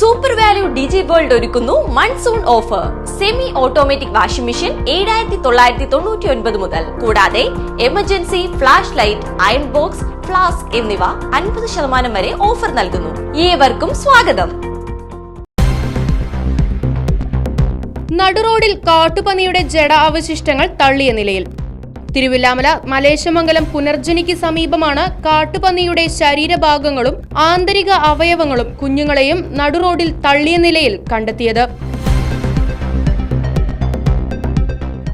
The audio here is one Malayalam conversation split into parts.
സൂപ്പർ വാല്യൂ ഡിജി വേൾഡ് ഒരുക്കുന്നു monsoon offer semi automatic washing machine ഏഴായിരത്തി തൊള്ളായിരത്തി തൊണ്ണൂറ്റി ഒൻപത് മുതൽ. കൂടാതെ emergency flash light iron box flask എന്നിവ അൻപത് ശതമാനം വരെ ഓഫർ നൽകുന്നു. ഏവർക്കും സ്വാഗതം. നടുറോഡിൽ കാട്ടുപന്നിയുടെ ജഡ അവശിഷ്ടങ്ങൾ തള്ളിയ നിലയിൽ തിരുവില്ലാമല മലേശമംഗലം പുനർജനിക്ക് സമീപമാണ് കാട്ടുപന്നിയുടെ ശരീരഭാഗങ്ങളും ആന്തരിക അവയവങ്ങളും കുഞ്ഞുങ്ങളെയും നടുറോഡിൽ തള്ളിയ നിലയിൽ കണ്ടെത്തിയത്.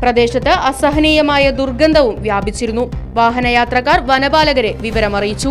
പ്രദേശത്ത് അസഹനീയമായ ദുർഗന്ധവും വ്യാപിച്ചിരുന്നു. വാഹനയാത്രക്കാർ വനപാലകരെ വിവരമറിയിച്ചു.